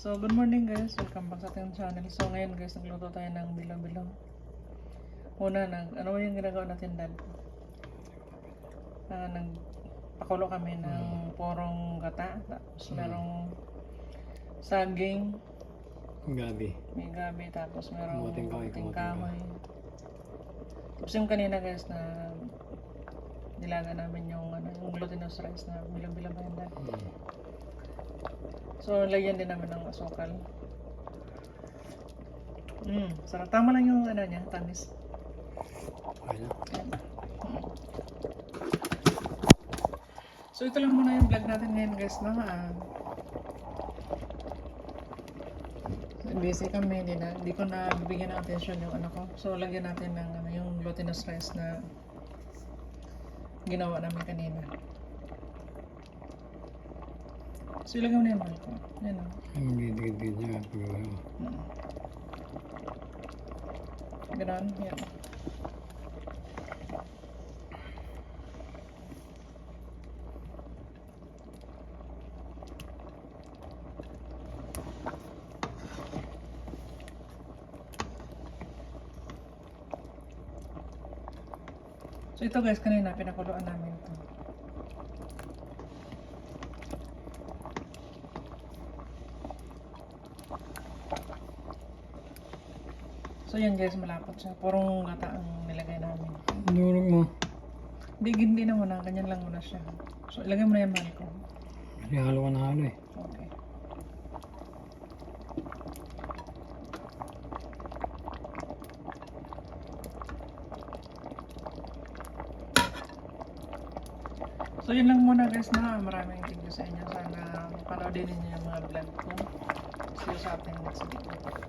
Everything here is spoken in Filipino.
So, good morning guys. Welcome back sa ating channel. So, ngayon guys, nagluto tayo ng bilo-bilo. Una, nag, ano yung ginagawa natin dad? Ah, nagpakulo kami ng porong gata. Tapos merong saging, Gabi. may gabi, tapos merong Kamuting kahoy, kamuting kahoy. Tapos yung kanina guys na nilaga namin yung, ano, yung glutinous rice na bilo-bilo ba yun dad? Hmm. So, lagyan din namin ng asukal. Mm, sarap. Tama lang yung ano niya, tamis. Okay na. Yan. So, ito lang muna yung vlog natin ngayon guys, no? Ah, busy kami, hindi, na, hindi ko na bigyan ng attention yung ano ko. So, lagyan natin ng ano, yung glutinous rice na ginawa namin kanina. So, ilagay mo na yung mahal ko. Yan o. Ang gigit-gigit niya. pag- Mm. Ganon, yan. So ito guys, kanina pinakuluan namin ito. So yan guys, malapot siya. Purong gata ang nilagay namin. Durog mo. Hindi, hindi na muna. Ganyan lang muna siya. So ilagay mo na yan, mahal ko. Kasi halo ka na halo eh. Okay. So yun lang muna guys na maraming thank you sa inyo. Sana panoodin ninyo yung mga vlog ko. See you sa ating next video.